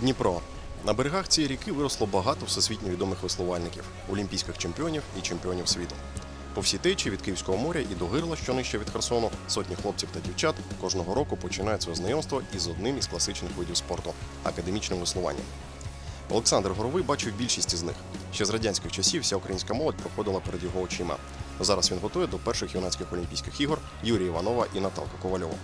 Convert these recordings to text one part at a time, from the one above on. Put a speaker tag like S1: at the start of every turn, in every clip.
S1: Дніпро. На берегах цієї ріки виросло багато всесвітньо відомих веслувальників, олімпійських чемпіонів і чемпіонів світу. По всій течії від Київського моря і до гирла, що нижче від Херсону, сотні хлопців та дівчат кожного року починають своє знайомство із одним із класичних видів спорту академічним веслуванням. Олександр Горовий бачив більшість із них. Ще з радянських часів вся українська молодь проходила перед його очима. Зараз він готує до перших юнацьких олімпійських ігор Юрія Іванова і Наталка Ковальова.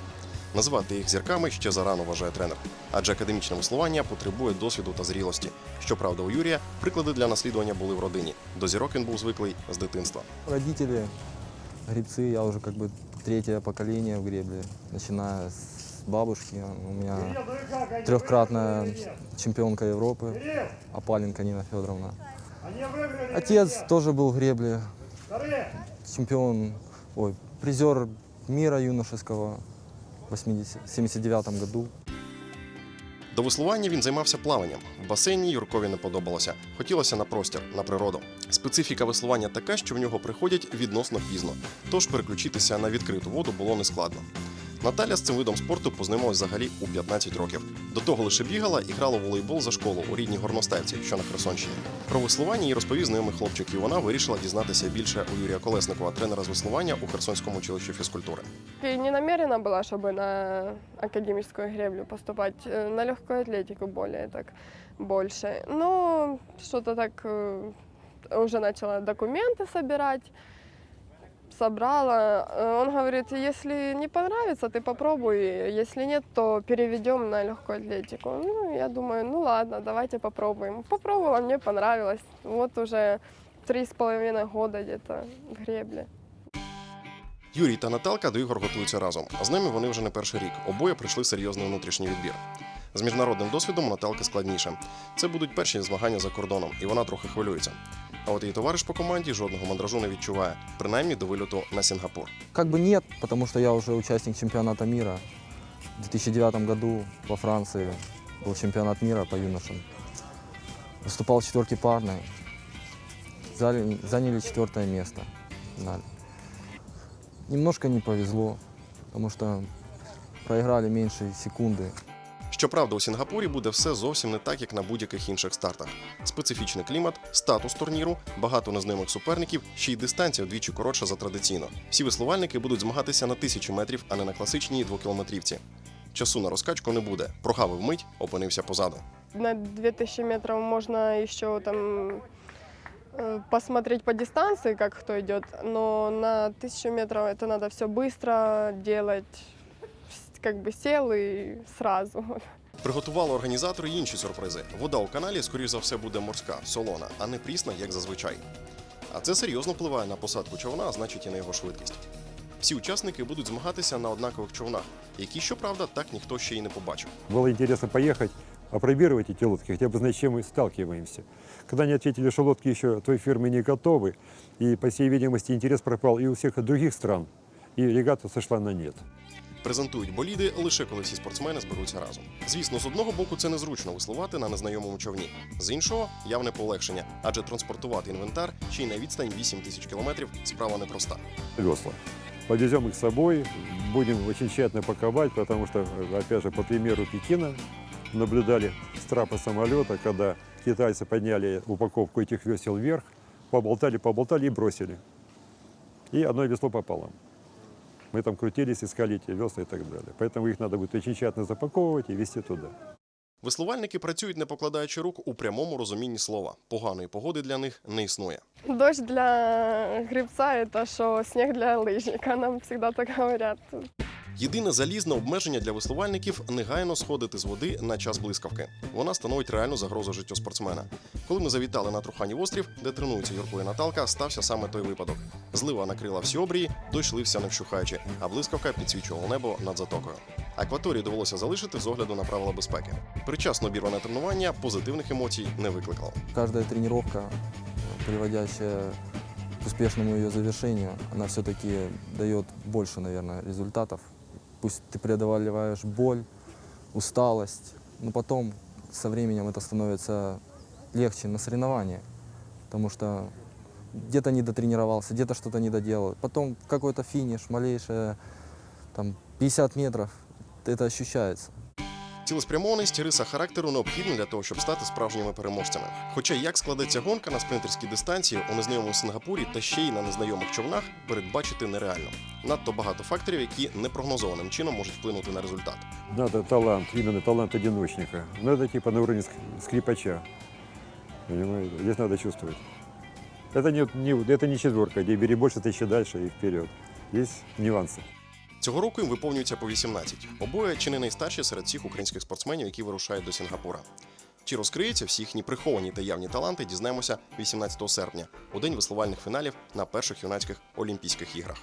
S1: Називати їх зірками ще зарано вважає тренер, адже академічне веслування потребує досвіду та зрілості. Щоправда, у Юрія приклади для наслідування були в родині. До зірок він був звиклий з дитинства.
S2: Родители, гребцы, я уже как бы третье поколение в гребле, начиная с бабушки. У меня трехкратная чемпионка Европы, Апаленко Нина Федоровна. Отец тоже был в гребле, чемпион, ой, призер мира юношеского в 80 79 году.
S1: До веслування він займався плаванням. В басейні Юркові не подобалося. Хотілося на простір, на природу. Специфіка веслування така, що в нього приходять відносно пізно, тож переключитися на відкриту воду було нескладно. Наталя з цим видом спорту познайомилась взагалі у 15 років. До того лише бігала і грала в волейбол за школу у рідній Горностаївці, що на Херсонщині. Про веслування їй розповів знайомий хлопчик, і вона вирішила дізнатися більше у Юрія Колесникова, тренера з веслування у Херсонському училищі фізкультури.
S3: И не намерена была, чтобы на академическую греблю поступать, э, на легкую атлетику более так больше. Но что-то так э, уже начала документы собирать, собрала. Э, Он говорит, если не понравится, ты попробуй, если нет, то переведем на легкую атлетику. Ну, я думаю, ну ладно, давайте попробуем. Попробовала, мне понравилось. Вот уже три с половиной года где-то в гребле.
S1: Юрій та Наталка до ігор готуються разом. З ними вони вже не перший рік. Обоє пройшли серйозний внутрішній відбір. З міжнародним досвідом у Наталки складніше. Це будуть перші змагання за кордоном, і вона трохи хвилюється. А от її товариш по команді жодного мандражу не відчуває, принаймні до вильоту на Сінгапур.
S2: Как бы нет, потому что я уже участник чемпионата мира. В 2009 году во Франции был чемпионат мира по юношам. Выступал в четверке парной. Заняли, заняли четвертое место. Да. Немножко не повезло, потому что проиграли меньше секунды.
S1: Щоправда, у Сінгапурі буде все зовсім не так, як на будь-яких інших стартах. Специфічний клімат, статус турніру, багато незнимих суперників, ще й дистанція вдвічі коротша за традиційно. Всі веслувальники будуть змагатися на тисячу метрів, а не на класичній двокілометрівці. Часу на розкачку не буде. Прогавив мить, опинився позаду.
S3: На 2000 метров можно еще там э, посмотреть по дистанции, как кто идет, но на 1000 метров это надо все быстро делать, с- как бы сел и сразу.
S1: Приготували організатори й інші сюрпризи. Вода у каналі, скоріш за все, буде морська, солона, а не прісна, як зазвичай. А це серйозно впливає на посадку човна, а значить і на його швидкість. Всі учасники будуть змагатися на однакових човнах, які, щоправда, так ніхто ще й не побачив.
S4: Было интересно поехать, опробировать эти лодки, хотя бы знать, с чем мы сталкиваемся. Когда они ответили, что лодки еще той фирмы не готовы, и, по всей видимости, интерес пропал и у всех других стран, и регата сошла на нет.
S1: Презентують боліди лише коли всі спортсмени зберуться разом. Звісно, з одного боку це незручно веслувати на незнайомому човні, з іншого явне полегшення, адже транспортувати інвентар ще й на відстань 8 тисяч кілометрів справа непроста.
S4: Весла. Повезем их с собой, будем очень тщательно паковать, потому что, опять же, по примеру Пекина, наблюдали с трапа самолета, когда китайцы подняли упаковку этих весел вверх, поболтали, поболтали и бросили. И одно весло попало. Мы там крутились, искали эти весла и так далее. Поэтому их надо будет очень тщательно запаковывать и везти туда.
S1: Веслувальники працюють не покладаючи рук у прямому розумінні слова. Поганої погоди для них не існує.
S3: Дождь для гребца это что снег для лыжника, нам всегда так говорят.
S1: Єдине залізне обмеження для веслувальників негайно сходити з води на час блискавки. Вона становить реальну загрозу життю спортсмена. Коли ми завітали на Труханів острів, де тренуються Юрко і Наталка, стався саме той випадок. Злива накрила всі обрії, дощ лився не вщухаючи, а блискавка підсвічувала небо над затокою. Акваторію довелося залишити з огляду на правила безпеки. Причасно обірване тренування позитивних емоцій не викликало.
S2: Каждая тренировка, э, приводящая к успешному ее завершению, она все-таки дает больше, наверное, результатов. Пусть ты преодолеваешь боль, усталость, но потом со временем это становится легче на соревнования, потому что где-то не дотренировался, где-то что-то не доделал. Потом какой-то финиш, малейшее, там, 50 метров, это ощущается.
S1: Цілеспрямованість риса характеру необхідна для того, щоб стати справжніми переможцями. Хоча як складеться гонка на спринтерській дистанції у незнайомому Сингапурі та ще й на незнайомих човнах, передбачити нереально. Надто багато факторів, які непрогнозованим чином можуть вплинути на результат.
S4: Надо талант, именно талант одиночника. Но это типа на уровне ск- скрипача. Понимаете? Здесь надо чувствовать. Это не, не- это не четверка, где бери больше, тысячи дальше и вперед. Есть нюансы.
S1: Цього року їм виповнюється по 18. Обоє чи не найстарші серед всіх українських спортсменів, які вирушають до Сінгапура. Чи розкриються всі їхні приховані та явні таланти, дізнаємося 18 серпня, у день висловальних фіналів на перших юнацьких Олімпійських іграх.